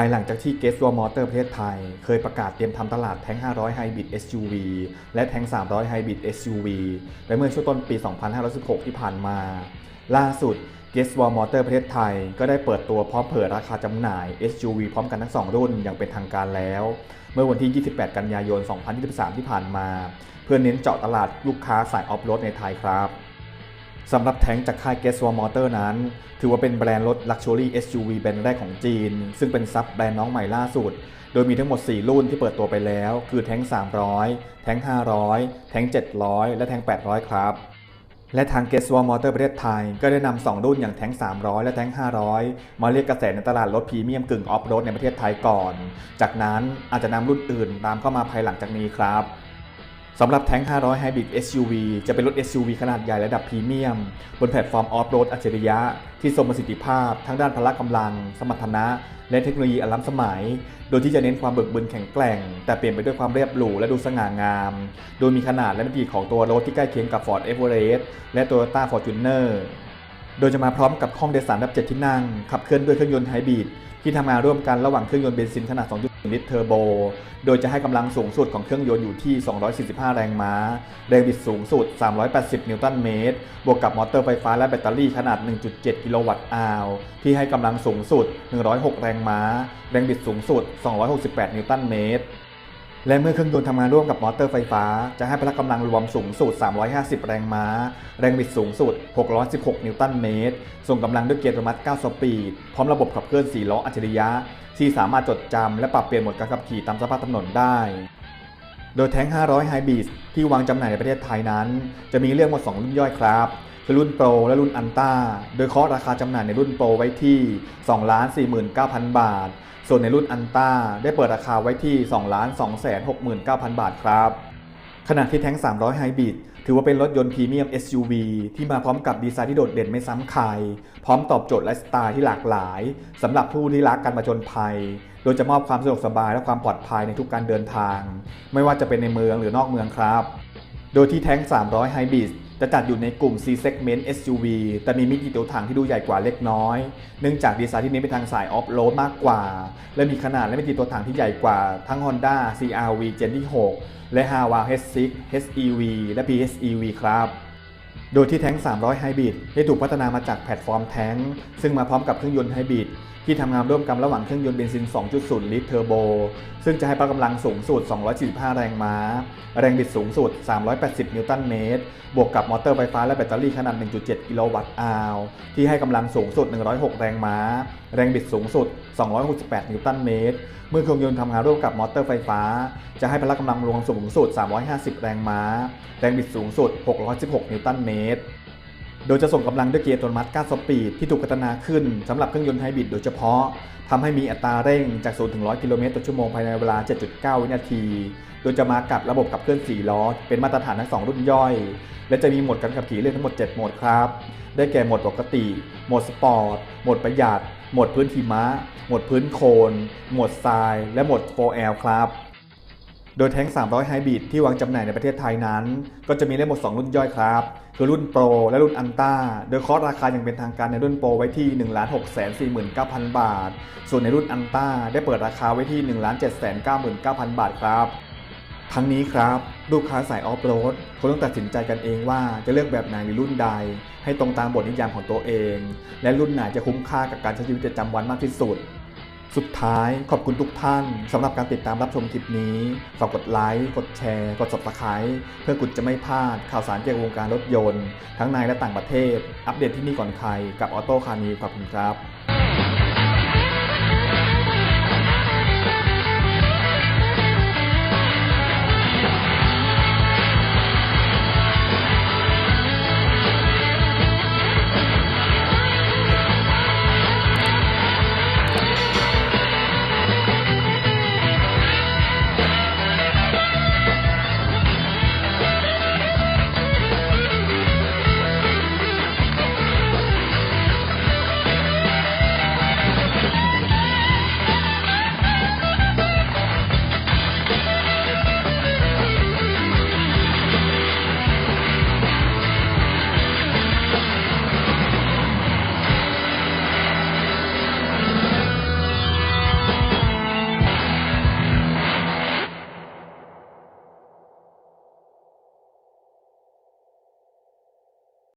ายหลังจากที่ g e s t w a r Motor ประเทศไทย เคยประกาศเตรียมทำตลาดแท้ง 500 Hybrid SUV และแท้ง 300 Hybrid SUV ไปเมื่อช่วงต้นปี 2516 ที่ผ่านมา ล่าสุด g e s t w a r Motor ประเทศไทย ก็ได้เปิดตัวพร้อมเผยราคาจำหน่าย SUV พร้อมกันทั้ง 2 รุ่นอย่างเป็นทางการแล้ว เมื่อวันที่ 28 กันยายน 2023 ที่ผ่านมา เพื่อเน้นเจาะตลาดลูกค้าสายออฟโรดในไทยครับ สำหรับแท้งจากค่าย g e s w a r Motor นั้น ถือว่าเป็นแบรนด์รถ Luxury SUV แบรนด์แรกของจีน ซึ่งเป็นซับแบรนด์น้องใหม่ล่าสุด โดยมีทั้งหมด 4 รุ่นที่เปิดตัวไปแล้ว คือแท้ง 300 แท้ง 500 แท้ง 700 และแท้ง 800 ครับ และทาง g e s w a r Motor ประเทศไทย ก็ได้นำ2รุ่นอย่างแท้ง 300 และแท้ง 500 มาเรียกกระแสในตลาดรถพรีเมียมกึ่งออฟโรดในประเทศไทยก่อน จากนั้นอาจจะนำรุ่นอื่นตามเข้ามาภายหลังจากนี้ครับ สำหรับแท้ง 500 Hybrid SUV จะเป็นรถ SUV ขนาดใหญ่ระดับพรีเมียม บนแพลตฟอร์มออฟโรดอัจฉริยะ ที่ทรงประสิทธิภาพ ทั้งด้านพละกำลัง สมรรถนะ และเทคโนโลยีอันล้ำสมัย โดยที่จะเน้นความเบิกบึนแข็งแกร่ง แต่เปลี่ยนไปด้วยความเรียบหรูและดูสง่างาม โดยมีขนาดและมิติของตัวรถที่ใกล้เคียงกับ Ford Everest และ Toyota Fortuner โดยจะมาพร้อมกับห้องโดยสารแบบ7ที่นั่ง ขับเคลื่อนด้วยเครื่องยนต์ไฮบริดที่ทำงานร่วมกันระหว่างเครื่องยนต์เบนซินขนาด 2. ลิตรเทอร์โบ โดยจะให้กำลังสูงสุดของเครื่องยนต์อยู่ที่ 245 แรงม้า แรงบิดสูงสุด 380 นิวตันเมตร บวกกับมอเตอร์ไฟฟ้าและแบตเตอรี่ขนาด 1.7 กิโลวัตต์อาวที่ให้กำลังสูงสุด 106 แรงม้า แรงบิดสูงสุด 268 นิวตันเมตร และเมื่อเครื่องยนต์ทำงานร่วมกับมอเตอร์ไฟฟ้า จะให้พละกำลังรวมสูงสุด 350 แรงม้า แรงบิดสูงสุด 616 นิวตันเมตร ส่งกำลังด้วยเกียร์อัตโนมัติ 9 สปีด พร้อมระบบขับเคลื่อน 4 ล้ออัจฉริยะ ที่สามารถจดจำและปรับเปลี่ยนโหมดการขับขี่ตามสภาพถนนได้ โดยแท้ง 500 Hybrid ที่วางจำหน่ายในประเทศไทยนั้น จะมีเรียกว่า2 รุ่นย่อยครับ คือรุ่นโปรและรุ่นอันต้า โดยเคาะราคาจำหน่ายในรุ่นโปรไว้ที่ 2,49,000 บาท ส่วนในรุ่นอันต้าได้เปิดราคาไว้ที่ 2,269,000 บาทครับขณะที่แท้ง 300 Hybrid ถือว่าเป็นรถยนต์พรีเมียม SUV ที่มาพร้อมกับดีไซน์ที่โดดเด่นไม่ซ้ำใคร พร้อมตอบโจทย์ไลฟ์สไตล์ที่หลากหลายสำหรับผู้ที่รักการมาจนภัย โดยจะมอบความสะดวกสบายและความปลอดภัยในทุกการเดินทาง ไม่ว่าจะเป็นในเมืองหรือนอกเมืองครับ โดยที่แท้ง 300 Hybrid จะจัดอยู่ในกลุ่ม C segment SUV แต่มีมิติตัวถังที่ดูใหญ่กว่าเล็กน้อย เนื่องจากดีไซน์ที่เน้นไปทางสายออฟโรดมากกว่า และมีขนาดและมิติตัวถังที่ใหญ่กว่าทั้ง Honda CR-V Gen ที่ 6 และ Haval H6 HEV และ PHEV ครับโดยที่แท้ง 300 Hybrid ได้ถูกพัฒนามาจากแพลตฟอร์มแท้ง ซึ่งมาพร้อมกับเครื่องยนต์ไฮบริด ที่ทำงานร่วมกันระหว่างเครื่องยนต์เบนซิน 2.0 ลิตรเทอร์โบ ซึ่งจะให้พละกำลังสูงสุด 245 แรงม้า แรงบิดสูงสุด 380 นิวตันเมตร บวกกับมอเตอร์ไฟฟ้าและแบตเตอรี่ขนาด 1.7 กิโลวัตต์อาวที่ให้กำลังสูงสุด 106 แรงม้า แรงบิดสูงสุด 268 นิวตันเมตร เมื่อเครื่องยนต์ทำงานร่วมกับมอเตอร์ไฟฟ้า จะให้พละกำลังรวมสูงสุด 350 แรงม้า แรงบิดสูงสุด 616 นิวตันเมตร โดยจะส่งกำลังด้วยเกียร์อัตโนมัติ 9 สปีด ที่ถูกพัฒนาขึ้นสำหรับเครื่องยนต์ไฮบริดโดยเฉพาะทำให้มีอัตราเร่งจาก 0 ถึง 100 กิโลเมตรต่อชั่วโมงภายในเวลา 7.9 วินาที โดยจะมากับระบบขับเคลื่อน 4 ล้อ เป็นมาตรฐานทั้ง 2 รุ่นย่อย และจะมีโหมดการขับขี่เลือกทั้งหมด 7 โหมดครับ ได้แก่โหมดปกติ โหมดสปอร์ต โหมดประหยัด โหมดพื้นหิมะ โหมดพื้นโคลน โหมดทราย และโหมด 4L ครับ โดยแท้ง 300 Hybrid ที่วางจำหน่ายในประเทศไทยนั้น ก็จะมีได้หมด 2 รุ่นย่อยครับ คือรุ่นโปรและรุ่นอันต้า โดยคาะราคาอย่างเป็นทางการในรุ่นโปรไว้ที่ 1 6 4 9 0 0 0 บาท ส่วนในรุ่นอันต้าได้เปิดราคาไว้ที่ 1 7 9 9 0 0 0 บาทครับ ทั้งนี้ครับ ลูกค้าสายออฟโรดคงต้องตัดสินใจกันเองว่าจะเลือกแบบไหนหรือรุ่นใด ให้ตรงตามบทนิยามของตัวเอง และรุ่นไหนจะคุ้มค่ากับการใช้ชีวิตประจำวันมากที่สุด สุดท้ายขอบคุณทุกท่านสำหรับการติดตามรับชมคลิปนี้ ฝากกดไลค์ กดแชร์ กด subscribe เพื่อคุณจะไม่พลาดข่าวสารเกี่ยวกับวงการรถยนต์ ทั้งในและต่างประเทศ อัปเดตที่นี่ก่อนใครกับออโต้คานีขอบคุณครับ